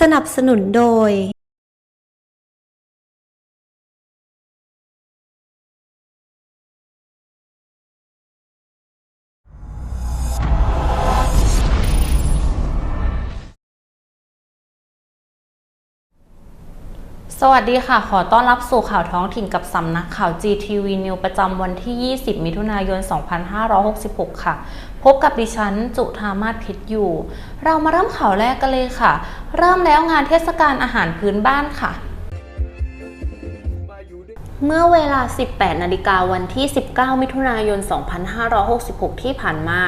สนับสนุนโดย สวัสดีค่ะ ขอต้อนรับสู่ข่าวท้องถิ่นกับสำนักข่าว GTV News ประจำวันที่ 20 มิถุนายน 2566 ค่ะ พบกับดิฉัน จุธามาศพิษอยู่ เรามาเริ่มข่าวแรกกันเลยค่ะ เริ่มแล้วงานเทศกาลอาหารพื้นบ้านค่ะ เมื่อเวลา 18 นาฬิกาวันที่ 19 มิถุนายน 2566 ที่ผ่านมา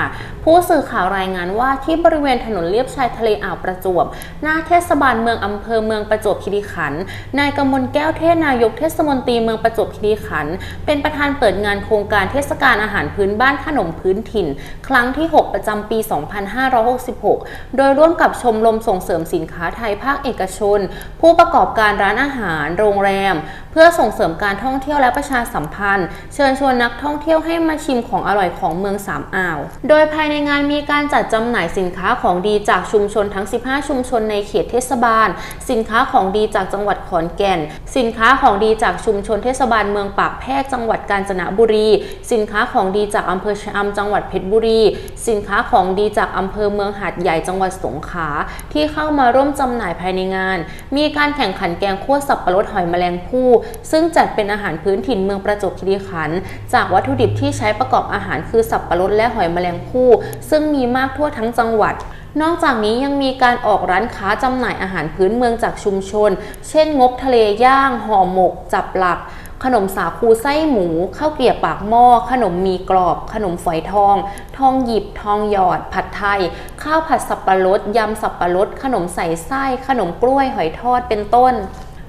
ผู้สื่อข่าวรายงานว่าที่บริเวณถนนเลียบชายทะเลอ่าวประจวบ หน้าเทศบาลเมืองอำเภอเมืองประจวบคีรีขันธ์ นายกมลแก้วเทศนายกเทศมนตรีเมืองประจวบคีรีขันธ์ เป็นประธานเปิดงานโครงการเทศกาลอาหารพื้นบ้านขนมพื้นถิ่น ครั้งที่ 6 ประจำปี 2566 โดยร่วมกับชมรมส่งเสริมสินค้าไทยภาคเอกชน ผู้ประกอบการร้านอาหาร โรงแรม เพื่อส่งเสริมการท่องเที่ยวและประชาสัมพันธ์ เชิญชวนนักท่องเที่ยวให้มาชิมของอร่อยของเมืองสามอ่าว โดยภายในงานมีการจัดจำหน่ายสินค้าของดีจากชุมชนทั้ง 15 ชุมชนในเขตเทศบาล สินค้าของดีจากจังหวัดขอนแก่น สินค้าของดีจากชุมชนเทศบาลเมืองปากแพรกจังหวัดกาญจนบุรี สินค้าของดีจากอำเภอชะอำจังหวัดเพชรบุรี สินค้าของดีจากอำเภอเมืองหาดใหญ่จังหวัดสงขลาที่เข้ามาร่วมจำหน่ายภายในงาน มีการแข่งขันแกงคั่วสับปะรดหอยแมลงภู่ซึ่งจัดเป็นอาหารพื้นถิ่นเมืองประจวบคีรีขันธ์จากวัตถุดิบที่ใช้ประกอบอาหารคือสับปะรดและหอยแมลงภู่ซึ่งมีมากทั่วทั้งจังหวัดนอกจากนี้ยังมีการออกร้านค้าจำหน่ายอาหารพื้นเมืองจากชุมชน เช่น งบทะเลย่าง ห่อหมก จับหลักขนมสาคูไส้หมู ข้าวเกรียบปากหม้อ ขนมมีกรอบ ขนมฝอยทอง ทองหยิบ ทองหยอด ผัดไทย ข้าวผัดสับปะรด ยำสับปะรด ขนมใส่ไส้ ขนมกล้วย หอยทอด เป็นต้น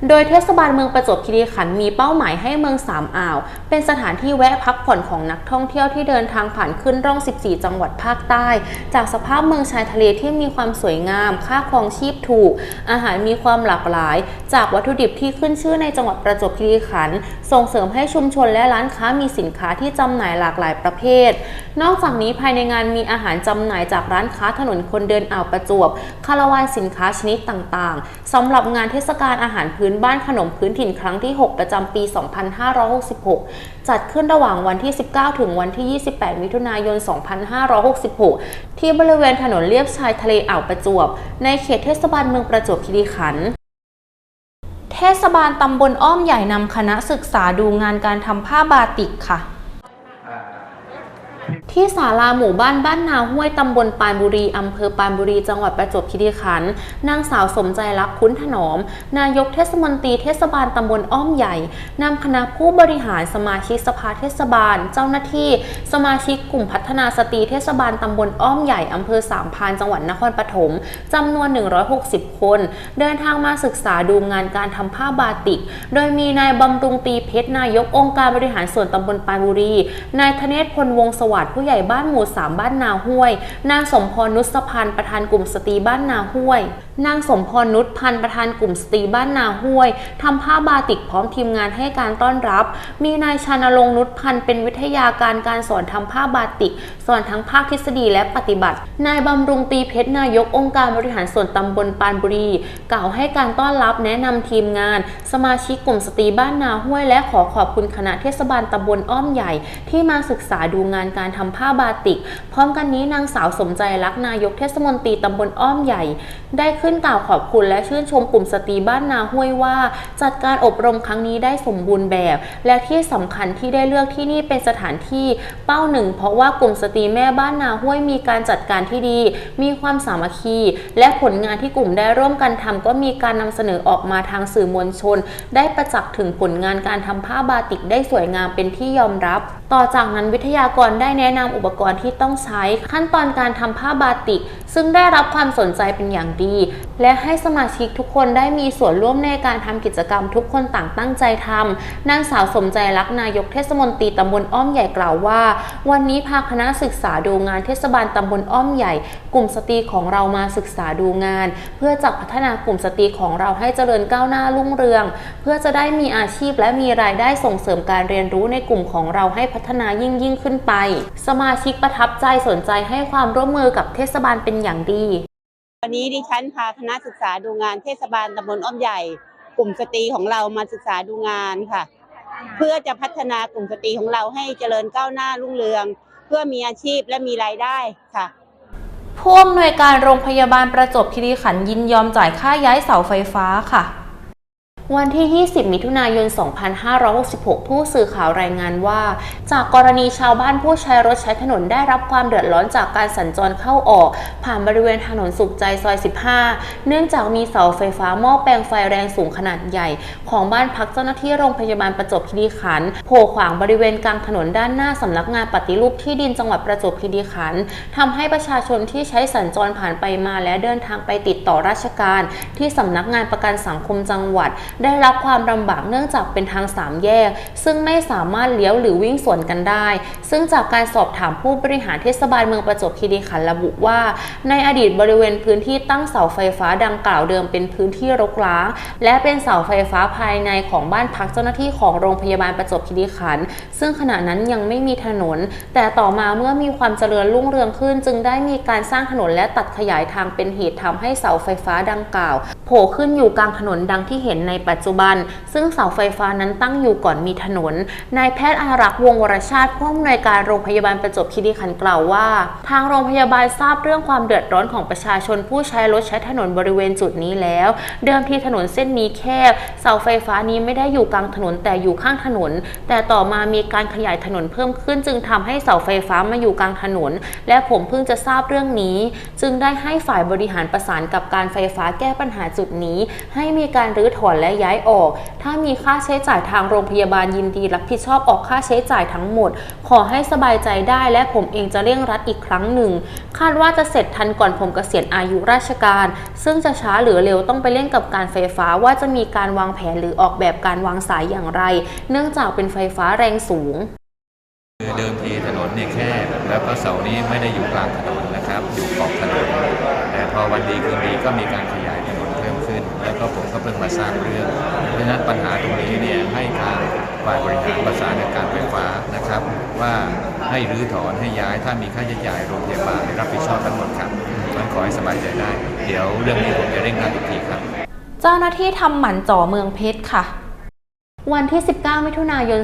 โดยเทศบาลเมืองประจวบคีรีขันธ์มีเป้าหมายให้เมืองสามอ่าว เป็นสถานที่แวะพักผ่อนของนักท่องเที่ยวที่เดินทางผ่านขึ้นร่อง 14 จังหวัดภาคใต้ จากสภาพเมืองชายทะเลที่มีความสวยงาม ค่าครองชีพถูก อาหารมีความหลากหลาย จากวัตถุดิบที่ขึ้นชื่อในจังหวัดประจวบคีรีขันธ์ส่งเสริมให้ชุมชนและร้านค้ามีสินค้าที่จำหน่ายหลากหลายประเภท นอกจากนี้ภายในงานมีอาหารจำหน่ายจากร้านค้าถนนคนเดินอ่าวประจวบคาราวานสินค้าชนิดต่างๆสำหรับงานเทศกาลอาหารพื้นบ้านขนมพื้นถิ่นครั้งที่ 6 ประจำปี 2566 จัดขึ้นระหว่างวันที่ 19 ถึงวันที่ 28 มิถุนายน 2566 ที่บริเวณถนนเลียบชายทะเลอ่าวประจวบ ในเขตเทศบาลเมืองประจวบคีรีขันธ์เทศบาลตำบลอ้อมใหญ่นำคณะศึกษาดูงานการทำผ้าบาติกค่ะ ที่ศาลาหมู่บ้านบ้านนาห้วยตำบลปานบุรีอำเภอปานบุรี จังหวัดประจวบคีรีขันธ์นางสาวสมใจรักคุ้นถนอม นายกเทศมนตรีเทศบาลตำบลอ้อมใหญ่นำคณะผู้บริหารสมาชิกสภาเทศบาล เจ้าหน้าที่ สมาชิกกลุ่มพัฒนาสตรีเทศบาลตำบลอ้อมใหญ่อำเภอสามพานจังหวัดนครปฐมจำนวน 160 คน เดินทางมาศึกษาดูงานการทำผ้าบาติก โดยมีนายบำรุงตีเพชรนายกองค์การบริหารส่วนตำบลปานบุรี นายธเนศพลวงศสวัสดิ์ผู้ใหญ่บ้านหมู่สามบ้านนาห้วย นางสมพรนุสพันธ์ประธานกลุ่มสตรีบ้านนาห้วย นางสมพรนุชพันธ์ประธานกลุ่มสตรีบ้านนาห้วยทำผ้าบาติกพร้อมทีมงานให้การต้อนรับ มีนายชานรงค์นุชพันธ์เป็นวิทยาการการสอนทำผ้าบาติก สอนทั้งภาคทฤษฎีและปฏิบัติ นายบำรุงตีเพชรนายกองค์การบริหารส่วนตำบลปานบุรี กล่าวให้การต้อนรับแนะนำทีมงาน สมาชิกกลุ่มสตรีบ้านนาห้วย และขอขอบคุณคณะเทศบาลตำบลอ้อมใหญ่ ที่มาศึกษาดูงานการทำผ้าบาติก พร้อมกันนี้นางสาวสมใจรักนายกเทศมนตรีตำบลอ้อมใหญ่ ได้ขึ้นกล่าวขอบคุณและชื่นชมกลุ่มสตรีบ้านนาห้วยว่า จัดการอบรมครั้งนี้ได้สมบูรณ์แบบ และที่สำคัญที่ได้เลือกที่นี่เป็นสถานที่เป้าหนึ่ง เพราะว่ากลุ่มสตรีแม่บ้านนาห้วยมีการจัดการที่ดี มีความสามัคคี และผลงานที่กลุ่มได้ร่วมกันทำก็มีการนำเสนอออกมาทางสื่อมวลชน ได้ประจักษ์ถึงผลงานการทำผ้าบาติกได้สวยงามเป็นที่ยอมรับ ต่อจากนั้นวิทยากรได้แนะนำอุปกรณ์ที่ต้องใช้ ขั้นตอนการทำผ้าบาติก ซึ่งได้รับความสนใจเป็นอย่างดี และให้สมาชิกทุกคนได้มีส่วนร่วมในการทำกิจกรรมทุกคนต่างตั้งใจทำนางสาวสมใจรักนายกเทศมนตรีตำบลอ้อมใหญ่กล่าวว่า วันนี้พาคณะศึกษาดูงานเทศบาลตำบลอ้อมใหญ่ กลุ่มสตรีของเรามาศึกษาดูงาน เพื่อจะพัฒนากลุ่มสตรีของเราให้เจริญก้าวหน้ารุ่งเรือง เพื่อจะได้มีอาชีพและมีรายได้ส่งเสริมการเรียนรู้ในกลุ่มของเราให้พัฒนายิ่งยิ่งขึ้นไป สมาชิกประทับใจสนใจให้ความร่วมมือกับเทศบาลเป็นอย่างดี วันนี้ดิฉันพาคณะศึกษาดูงานเทศบาลตำบลอ้อมใหญ่ กลุ่มสตรีของเรามาศึกษาดูงานค่ะ เพื่อจะพัฒนากลุ่มสตรีของเราให้เจริญก้าวหน้ารุ่งเรือง เพื่อมีอาชีพและมีรายได้ค่ะผู้อำนวยการโรงพยาบาลประจวบคีรีขันธ์ยินยอมจ่ายค่าย้ายเสาไฟฟ้าค่ะ วันที่ 20 มิถุนายน 2566 ผู้สื่อข่าวรายงานว่า จากกรณีชาวบ้านผู้ใช้รถใช้ถนนได้รับความเดือดร้อนจากการสัญจรเข้าออก ผ่านบริเวณถนนสุขใจซอย 15 เนื่องจากมีเสาไฟฟ้าหม้อแปลงไฟแรงสูงขนาดใหญ่ ของบ้านพักเจ้าหน้าที่โรงพยาบาลประจวบคีรีขันธ์โผล่ขวางบริเวณกลางถนนด้านหน้าสำนักงานปฏิรูปที่ดินจังหวัดประจวบคีรีขันธ์ทำให้ประชาชนที่ใช้สัญจรผ่านไปมาและเดินทางไปติดต่อราชการ ที่สำนักงานประกันสังคมจังหวัดได้รับความลำบากเนื่องจากเป็นทางสามแยก ซึ่งไม่สามารถเลี้ยวหรือวิ่งสวนกันได้ ซึ่งจากการสอบถามผู้บริหารเทศบาลเมืองประจวบคีรีขันธ์ระบุว่า ในอดีตบริเวณพื้นที่ตั้งเสาไฟฟ้าดังกล่าวเดิมเป็นพื้นที่รกร้าง และเป็นเสาไฟฟ้าภายในของบ้านพักเจ้าหน้าที่ของโรงพยาบาลประจวบคีรีขันธ์ซึ่งขณะนั้นยังไม่มีถนน แต่ต่อมาเมื่อมีความเจริญรุ่งเรืองขึ้น จึงได้มีการสร้างถนนและตัดขยายทางเป็นเหตุทำให้เสาไฟฟ้าดังกล่าวโผล่ขึ้นอยู่กลางถนนดังที่เห็นในปัจจุบัน ซึ่งเสาไฟฟ้านั้นตั้งอยู่ก่อนมีถนน นายแพทย์อารักษ์วงวรชาติผู้อำนวยการโรงพยาบาลประจวบคีรีขันธ์กล่าวว่า ทางโรงพยาบาลทราบเรื่องความเดือดร้อนของประชาชนผู้ใช้รถใช้ถนนบริเวณจุดนี้แล้ว เดิมทีถนนเส้นนี้แคบ เสาไฟฟ้านี้ไม่ได้อยู่กลางถนนแต่อยู่ข้างถนน แต่ต่อมามีการขยายถนนเพิ่มขึ้น จึงทำให้เสาไฟฟ้ามาอยู่กลางถนน และผมเพิ่งจะทราบเรื่องนี้ จึงได้ให้ฝ่ายบริหารประสานกับการไฟฟ้าแก้ปัญหาจุดนี้ ให้มีการรื้อถอนและย้ายออก ถ้ามีค่าใช้จ่ายทางโรงพยาบาลยินดีรับผิดชอบออกค่าใช้จ่ายทั้งหมด ขอให้สบายใจได้และผมเองจะเร่งรัดอีกครั้งหนึ่ง คาดว่าจะเสร็จทันก่อนผมเกษียณอายุราชการ ซึ่งจะช้าหรือเร็วต้องไปเล่นกับการไฟฟ้าว่าจะมีการวางแผนหรือออกแบบการวางสายอย่างไร เนื่องจากเป็นไฟฟ้าแรงสูงเดิมทีถนนเนี่ยแคบแล้วก็เสานี้ไม่ได้อยู่กลางถนนนะครับ อยู่ขอบถนนแต่พอวันดีคืนดีก็มีการขยาย ก็ผมก็เพิ่งมาทราบเรื่อง เพราะฉะนั้นปัญหาตรงนี้เนี่ยให้ทางฝ่ายบริหารประสานกับการไฟฟ้านะครับ ว่าให้รื้อถอนให้ย้ายถ้ามีค่าใช้จ่ายโรงพยาบาลรับผิดชอบทั้งหมดครับมันขอให้สบายใจได้ เดี๋ยวเรื่องนี้ผมจะเร่งรัดอีกทีครับ เจ้าหน้าที่ทำหมันจ่อเมืองเพชรค่ะ วันที่ 19 มิถุนายน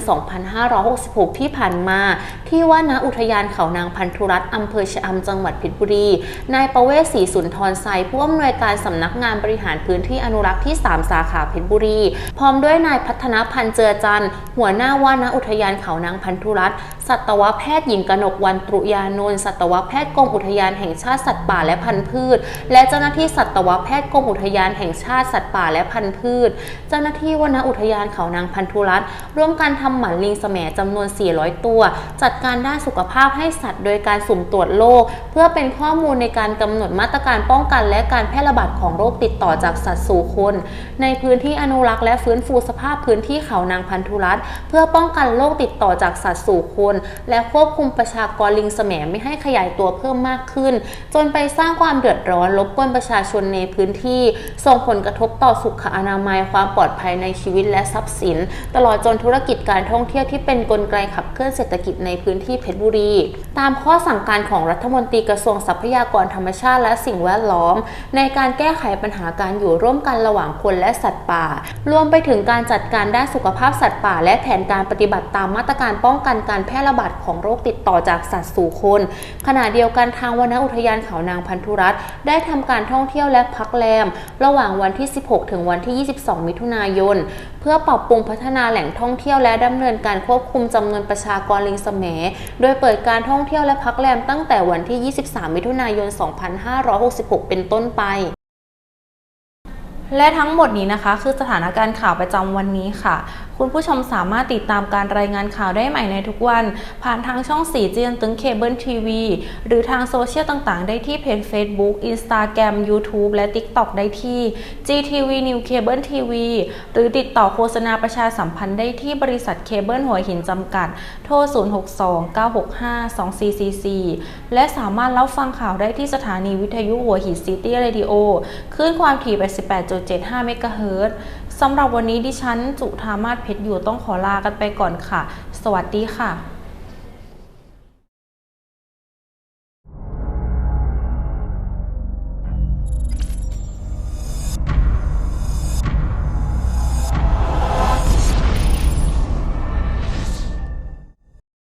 2566 ที่ผ่านมา ที่ว่าณอุทยานเขานางพันธุรัตน์อำเภอชะอำจังหวัดเพชรบุรี นายประเวศศรีสุนทรไซผู้อำนวยการสำนักงานบริหารพื้นที่อนุรักษ์ที่ 3 สาขาเพชรบุรี พร้อมด้วยนายพัฒนพันธ์เจือจันทร์หัวหน้าว่าณอุทยานเขานางพันธุรัตน์ สัตวแพทย์หญิงกนกวันตรุยานนท์สัตวแพทย์กรมอุทยานแห่งชาติสัตว์ป่าและพันธุ์พืช และเจ้าหน้าที่สัตวแพทย์กรมอุทยานแห่งชาติสัตว์ป่าและพันธุ์พืช เจ้าหน้าที่วนอุทยานเขานางพันธุรัตน์ร่วมกันทำหมันลิงแสมจำนวน 400 ตัว จัดการด้านสุขภาพให้สัตว์โดยการสุ่มตรวจโรคเพื่อเป็นข้อมูลในการกำหนดมาตรการป้องกัน และการแพร่ระบาดของโรคติดต่อจากสัตว์สู่คน ในพื้นที่อนุรักษ์และฟื้นฟูสภาพพื้นที่เขานางพันธุรัตน์เพื่อป้องกันโรคติดต่อจากสัตว์สู่คนและควบคุมประชากรลิงแสมไม่ให้ขยายตัวเพิ่มมากขึ้น จนไปสร้างความเดือดร้อนรบกวนประชาชนในพื้นที่ ส่งผลกระทบต่อสุขอนามัยความปลอดภัยในชีวิตและทรัพย์สิน ตลอดจนธุรกิจการท่องเที่ยวที่เป็นกลไกขับเคลื่อนเศรษฐกิจในพื้นที่เพชรบุรี ตามข้อสั่งการของรัฐมนตรีกระทรวงทรัพยากรธรรมชาติและสิ่งแวดล้อม ในการแก้ไขปัญหาการอยู่ร่วมกันระหว่างคนและสัตว์ป่า รวมไปถึงการจัดการด้านสุขภาพสัตว์ป่า และแผนการปฏิบัติตามมาตรการป้องกันการแพร่ระบาดของโรคติดต่อจากสัตว์สู่คน ขณะเดียวกันทางวนอุทยานเขานางพันธุรัตน์ได้ทำการท่องเที่ยวและพักแรม ระหว่างวันที่ 16 ถึงวันที่ 22 มิถุนายน เพื่อปรับปรุงพัฒนาแหล่งท่องเที่ยวและดำเนินการควบคุมจำนวนประชากรลิงสมโดยเปิดการท่องเที่ยวและพักแรมตั้งแต่วันที่ 23 มิถุนายน 2566 เป็นต้นไปและทั้งหมดนี้นะคะ คือสถานการณ์ข่าวประจำวันนี้ค่ะ คุณผู้ชมสามารถติดตามการรายงานข่าวได้ใหม่ในทุกวัน ผ่านทางช่อง4เจียนตึงเคเบิลทีวีหรือทางโซเชียลต่างๆ ได้ที่เพจ Facebook Instagram YouTube และ TikTok ได้ที่ GTV New Cable TV หรือติดต่อโฆษณาประชาสัมพันธ์ได้ที่บริษัทเคเบิลหัวหินจำกัด โทร 062-965-2444 และสามารถรับฟังข่าวได้ที่สถานีวิทยุหัวหินซิตี้เรดิโอคลื่นความถี่88.75 เมกะเฮิรตซ์ สำหรับวันนี้ดิฉันจุธามาศเพชรอยู่ต้องขอลากันไปก่อนค่ะ สวัสดีค่ะ